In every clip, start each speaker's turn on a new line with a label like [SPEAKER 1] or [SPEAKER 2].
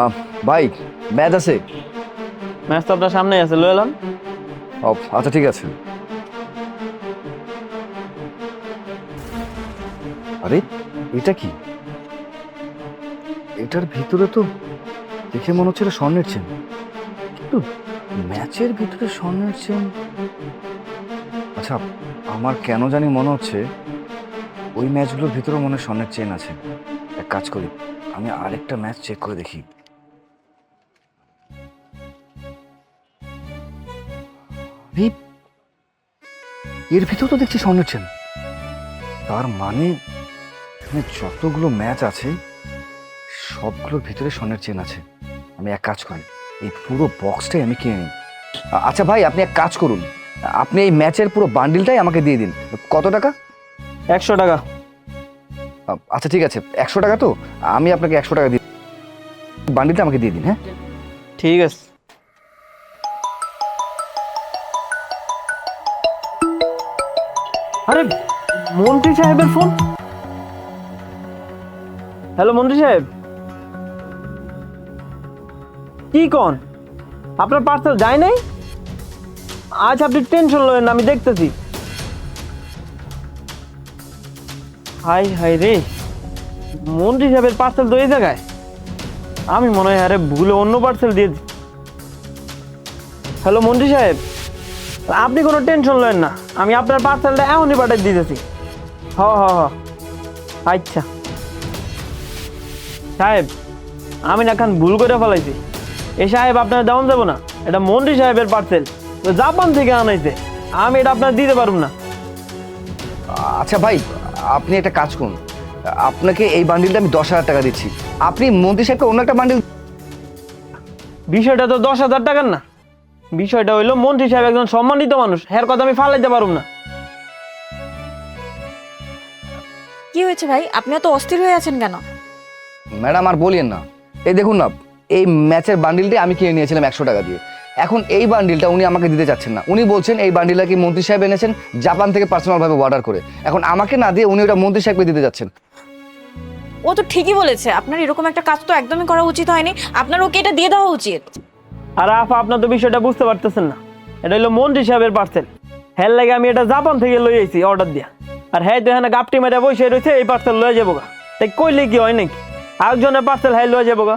[SPEAKER 1] আহ, ভাই ম্যাচ আছে?
[SPEAKER 2] ম্যাচ তো আপনার সামনেই আছে লয়ে এলাম
[SPEAKER 1] আচ্ছা ঠিক আছে। আরে এটা কি? এটার ভিতরে তো দেখে মনে হচ্ছে এটা স্বর্ণের চেন। কিন্তু ম্যাচের ভিতরে স্বর্ণের চেন? আচ্ছা আমার কেন জানি মনে হচ্ছে ওই ম্যাচগুলোর ভিতরেও মনে হয় স্বর্ণের চেন আছে। এক কাজ করি। আমি আরেকটা ম্যাচ চেক করে দেখি। এর ভিতর তো দেখছি স্বর্ণের চেন। তার মানে এখানে যতগুলো ম্যাচ আছে সবগুলোর ভিতরে স্বর্ণের চেন আছে। আমি এক কাজ করি এই পুরো বক্সটাই আমি কিনে নিই। আচ্ছা ভাই আপনি এক কাজ করুন। আপনি এই ম্যাচের পুরো বান্ডিলটাই আমাকে দিয়ে দিন। কত টাকা?
[SPEAKER 2] একশো টাকা।
[SPEAKER 1] আচ্ছা ঠিক আছে। একশো টাকা তো? আমি আপনাকে একশো টাকা দিই বান্ডিলটা আমাকে দিয়ে দিন হ্যাঁ?
[SPEAKER 2] ঠিক আছে। আরে, মন্ত্রী সাহেবের ফোন। হ্যালো, মন্ত্রী সাহেব। কি কন? আপনার পার্সেল যায় নাই? আজ আপনি টেনশন লয়েন না, আমি দেখতেছি। হাই হাই রে। মন্ত্রী সাহেবের পার্সেল তো এই জায়গায়। আমি মনে হয় আরে ভুলে অন্য পার্সেল দিয়েছি হ্যালো মন্ত্রী সাহেব। আপনি কোনো টেনশন নেন না। আমি আপনার পার্সেলটা এখনই পাঠিয়ে দিতেছি। হ হ হ। আচ্ছা। সাহেব, আমি না খান ভুল করে ফেলাইছি। এ সাহেব, আপনার দেওয়ান যাব না। এটা মন্ত্রী সাহেবের পার্সেল জাপান থেকে আনাইছে। আমি এটা আপনার দিতে পারব না।
[SPEAKER 1] আচ্ছা ভাই আপনি একটা কাজ করুন। আপনাকে এই বান্ডিলটা আমি দশ হাজার টাকা দিচ্ছি। আপনি মন্ত্রী সাহেবকে অন্য একটা বান্ডিল
[SPEAKER 2] বিষয়টা তো দশ হাজার টাকার না। বিষয়টা হইল মন্ত্রী সাহেব একজন সম্মানিত মানুষ হের কথা আমি ফালাইতে পারব না।
[SPEAKER 3] কি হয়েছে ভাই? আপনি এত অস্থির হয়ে আছেন কেন?
[SPEAKER 1] ম্যাডাম আর বলিয়েন না। এই দেখুন না এই ম্যাচের বান্ডিলটি আমি কিনে নিয়েছিলাম একশো টাকা দিয়ে। এখন এই বান্ডিলটা উনি আমাকে দিতে চাচ্ছেন না। উনি বলছেন এই বান্ডিলটা কি মন্ত্রী সাহেব এনেছেন? জাপান থেকে পার্সোনালভাবে অর্ডার করে। এখন আমাকে না দিয়ে উনি ওটা মন্ত্রী সাহেবকে দিতে যাচ্ছেন।
[SPEAKER 3] ও তো ঠিকই বলেছে। আপনার এরকম একটা কাজ তো একদমই করা উচিত হয়নি। আপনার ওকে এটা দিয়ে দেওয়া উচিত।
[SPEAKER 2] আর আপা আপনার তো বিষয়টা বুঝতে পারতেছেন না। এটা হলো মন্ত্রী সাহেবের পার্সেল হ্যার লাগে আমি এটা জাপান থেকে লই আইছি অর্ডার দিয়া। আর হ্যাঁ তো এখানে গাপটি মেরে বসে রয়েছে এই পার্সেল লয়ে যাব গা। তাই কইলে কি হয় নাকি? আরেকজনের পার্সেল হ্যাঁ লয়ে যাব গা।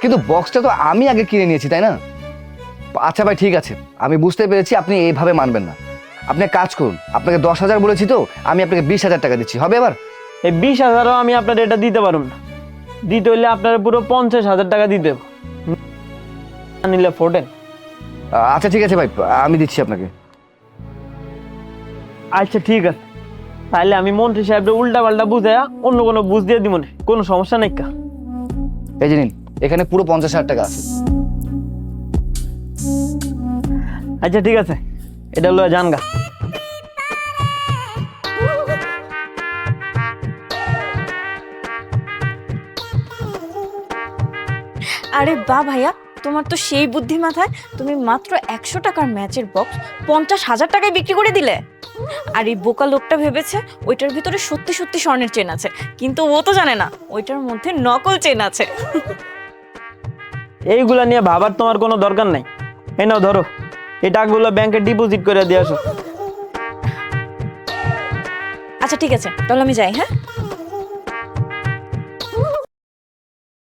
[SPEAKER 1] কিন্তু বক্সটা তো আমি আগে কিনে নিয়েছি তাই না? আচ্ছা ভাই ঠিক আছে। আমি বুঝতে পেরেছি আপনি এইভাবে মানবেন না। আপনি এক কাজ করুন আপনাকে দশ হাজার বলেছি তো আমি আপনাকে বিশ হাজার টাকা দিচ্ছি। হবে এবার?
[SPEAKER 2] এই বিশ হাজারও আমি আপনার এটা দিতে পারুম না। দিতে হইলে আপনার পুরো পঞ্চাশ হাজার টাকা দিতে হবে। নিলে ফোটেন।
[SPEAKER 1] আচ্ছা ঠিক আছে ভাই আমি দিচ্ছি আপনাকে।
[SPEAKER 2] আচ্ছা ঠিক আছে। তাহলে আমি মন্ত্রী সাহেবকে উল্টা পাল্টা বুঝে অন্য কোনো বুঝ দিয়ে দিব না কোনো সমস্যা নেই কা।
[SPEAKER 1] এই যে নিন এখানে পুরো পঞ্চাশ হাজার টাকা আছে।
[SPEAKER 2] আচ্ছা ঠিক আছে। এটা লয়ে যান গা।
[SPEAKER 3] আরে বা ভাইয়া তোমার তো সেই বুদ্ধি মাথায় তুমি মাত্র একশো টাকার ম্যাচের বক্স পঞ্চাশ হাজার টাকায় বিক্রি করে দিলে। আর এই বোকা লোকটা ভেবেছে ওইটার ভিতরে সত্যি সত্যি স্বর্ণের চেন আছে কিন্তু ও তো জানে না ওইটার মধ্যে নকল চেন আছে।
[SPEAKER 2] এইগুলা নিয়ে ভাবার তোমার কোনো দরকার নাই। এই নাও ধরো। এই টাকাগুলো ব্যাংকে ডিপোজিট করে দিয়ে আসো।
[SPEAKER 3] আচ্ছা ঠিক আছে। তাহলে আমি যাই হ্যাঁ?